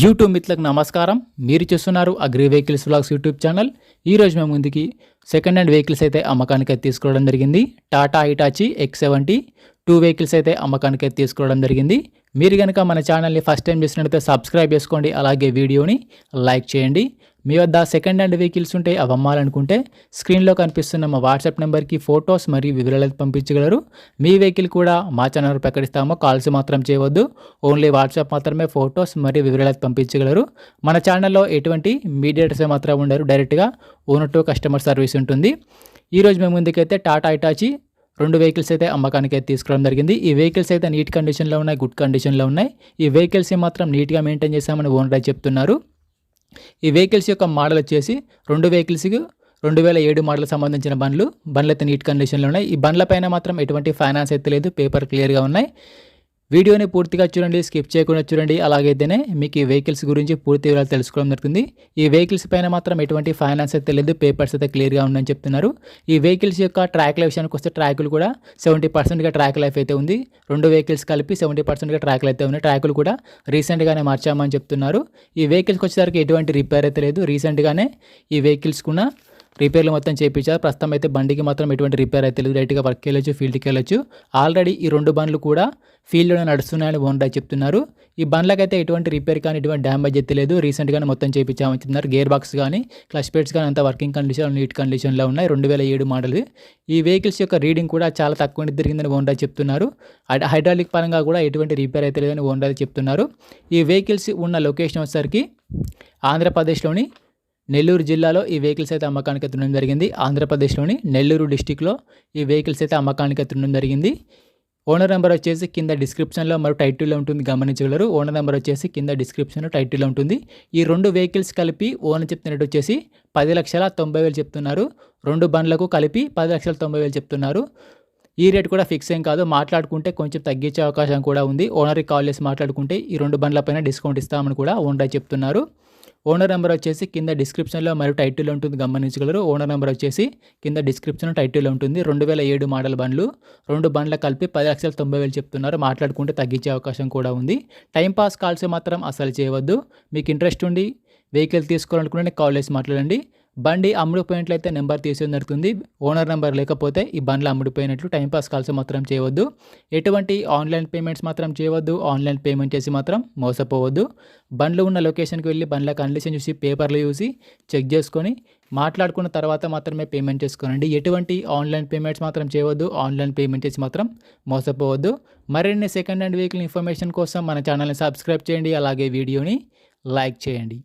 YouTube మిత్రులకు నమస్కారం. మీరు చూస్తున్నారు agri vehicles blogs YouTube channel. ఈ రోజు మేము ముందుకి సెకండ్ హ్యాండ్ వెహికల్స్ అయితే అమ్మకానికి అయితే తీసుకోవడం జరిగింది. Tata Hitachi X seventy two vehicles అయితే అమ్మకానికి అయితే తీసుకోవడం జరిగింది. మీరు కనుక మన ఛానల్ని ఫస్ట్ టైం చూసినట్లయితే సబ్స్క్రైబ్ చేసుకోండి. అలాగే వీడియోని లైక్ చేయండి. మీ వద్ద సెకండ్ హ్యాండ్ వెహికల్స్ ఉంటే అవి అమ్మాలనుకుంటే స్క్రీన్లో కనిపిస్తున్న మా వాట్సాప్ నెంబర్కి ఫొటోస్ మరియు వివరాలు పంపించగలరు. మీ వెహికల్ కూడా మా ఛానల్ ప్రకటిస్తామో కాల్స్ మాత్రం చేయవద్దు. ఓన్లీ వాట్సాప్ మాత్రమే ఫొటోస్ మరియు వివరాలు పంపించగలరు. మన ఛానల్లో ఎటువంటి మీడియేటర్స్ మాత్రం ఉండరు. డైరెక్ట్గా ఓనర్ టు కస్టమర్ సర్వీస్ ఉంటుంది. ఈరోజు మేము ముందుకైతే టాటా ఇటాచి రెండు వెహికల్స్ అయితే అమ్మకానికి అయితే తీసుకోవడం జరిగింది. ఈ వెహికల్స్ అయితే నీట్ కండిషన్లో ఉన్నాయి గుడ్ కండిషన్లో ఉన్నాయి. ఈ వెహికల్స్ మాత్రం నీట్గా మెయింటైన్ చేశామని ఓనర్ అయితే చెప్తున్నారు. ఈ వెహికల్స్ యొక్క మోడల్ వచ్చేసి రెండు వెహికల్స్కి రెండు వేల ఏడు మోడల్ సంబంధించిన బండ్లు. బండ్లు అయితే నీట్ కండిషన్లో ఉన్నాయి. ఈ బండ్ల పైన మాత్రం ఎటువంటి ఫైనాన్స్ అయితే లేదు. పేపర్ క్లియర్గా ఉన్నాయి. వీడియోని పూర్తిగా చూడండి స్కిప్ చేయకుండా చూడండి. అలాగైతేనే మీకు ఈ వెహికల్స్ గురించి పూర్తి వివరాలు తెలుసుకోవడం జరుగుతుంది. ఈ వెహికల్స్ పైన మాత్రం ఎటువంటి ఫైనాన్స్ అయితే లేదు పేపర్స్ అయితే క్లియర్గా ఉందని చెప్తున్నారు. ఈ వెహికల్స్ యొక్క ట్రాక్ల విషయానికి వస్తే ట్రాకులు కూడా సెవెంటీ పర్సెంట్గా ట్రాక్ లైఫ్ అయితే ఉంది. రెండు వెహికల్స్ కలిపి సెవెంటీ పర్సెంట్గా ట్రాక్లు అయితే ఉన్నాయి. ట్రాకులు కూడా రీసెంట్గానే మార్చామని చెప్తున్నారు. ఈ వెహికల్స్కి వచ్చేసరికి ఎటువంటి రిపేర్ అయితే లేదు. రీసెంట్గానే ఈ వెహికల్స్ కూడా రిపేర్లు మొత్తం చేయించారు. ప్రస్తుతం అయితే బండికి మాత్రం ఎటువంటి రిపేర్ అయితే లేదు. డైరెక్ట్గా వర్క్కి వెళ్ళొచ్చు ఫీల్డ్కి వెళ్ళొచ్చు. ఆల్రెడీ ఈ రెండు బండ్లు కూడా ఫీల్డ్లోనే నడుస్తున్నాయని ఓనర్ చెప్తున్నారు. ఈ బండ్లకైతే ఎటువంటి రిపేర్ కానీ ఎటువంటి డ్యామేజ్ అయితే లేదు. రీసెంట్గానే మొత్తం చేయించామని చెప్తున్నారు. గేర్ బాక్స్ కానీ క్లచ్ ప్లేట్స్ కానీ అంత వర్కింగ్ కండిషన్ నీట్ కండిషన్లో ఉన్నాయి. రెండు వేల ఏడు మోడల్ ఈ వెహికల్స్ యొక్క రీడింగ్ కూడా చాలా తక్కువ తిరిగిందని ఓనర్ చెప్తున్నారు. హైడ్రాలిక్ పరంగా కూడా ఎటువంటి రిపేర్ అయితే లేదని ఓనర్ చెప్తున్నారు. ఈ వెహికల్స్ ఉన్న లొకేషన్ వచ్చేసరికి ఆంధ్రప్రదేశ్లోని నెల్లూరు జిల్లాలో ఈ వెహికల్స్ అయితే అమ్మకానికి ఎత్తడం జరిగింది. ఆంధ్రప్రదేశ్లోని నెల్లూరు డిస్టిక్లో ఈ వెహికల్స్ అయితే అమ్మకానికి ఎత్తడం జరిగింది. ఓనర్ నెంబర్ వచ్చేసి కింద డిస్క్రిప్షన్లో మరియు టైటిల్లో ఉంటుంది గమనించగలరు. ఓనర్ నెంబర్ వచ్చేసి కింద డిస్క్రిప్షన్లో టైటిల్లో ఉంటుంది. ఈ రెండు వెహికల్స్ కలిపి ఓనర్ చెప్తున్నట్టు వచ్చేసి పది లక్షల తొంభై వేలు చెప్తున్నారు. రెండు బండ్లకు కలిపి పది లక్షల తొంభై వేలు చెప్తున్నారు. ఈ రేట్ కూడా ఫిక్స్ ఏం కాదు. మాట్లాడుకుంటే కొంచెం తగ్గించే అవకాశం కూడా ఉంది. ఓనర్కి కాల్ చేసి మాట్లాడుకుంటే ఈ రెండు బండ్లపైన డిస్కౌంట్ ఇస్తామని కూడా ఓనర్ చెప్తున్నారు. ఓనర్ నెంబర్ వచ్చేసి కింద డిస్క్రిప్షన్లో మరియు టైటిల్ ఉంటుంది గమనించగలరు. ఓనర్ నెంబర్ వచ్చేసి కింద డిస్క్రిప్షన్ టైటిల్ ఉంటుంది. రెండు వేల ఏడు మోడల్ బండ్లు రెండు బండ్ల కలిపి పది లక్షల తొంభై వేలు చెప్తున్నారు. మాట్లాడుకుంటే తగ్గించే అవకాశం కూడా ఉంది. టైంపాస్ కాల్స్ మాత్రం అసలు చేయవద్దు. మీకు ఇంట్రెస్ట్ ఉండి వెహికల్ తీసుకోవాలనుకుంటే కాల్ చేసి మాట్లాడండి. బండి అమ్ముడుపోయినట్లయితే నెంబర్ తీసేది జరుగుతుంది ఓనర్ నెంబర్ లేకపోతే ఈ బండ్లు అమ్ముడిపోయినట్లు టైంపాస్ కాల్స్ మాత్రం చేయవద్దు. ఎటువంటి ఆన్లైన్ పేమెంట్స్ మాత్రం చేయవద్దు. ఆన్లైన్ పేమెంట్ చేసి మాత్రం మోసపోవద్దు. బండ్లు ఉన్న లొకేషన్కి వెళ్ళి బండ్ల కండిషన్ చూసి పేపర్లు చూసి చెక్ చేసుకొని మాట్లాడుకున్న తర్వాత మాత్రమే పేమెంట్ చేసుకోనండి. ఎటువంటి ఆన్లైన్ పేమెంట్స్ మాత్రం చేయవద్దు. ఆన్లైన్ పేమెంట్ చేసి మాత్రం మోసపోవద్దు. మరిన్ని సెకండ్ హ్యాండ్ వెహికల్ ఇన్ఫర్మేషన్ కోసం మన ఛానల్ని సబ్స్క్రైబ్ చేయండి. అలాగే వీడియోని లైక్ చేయండి.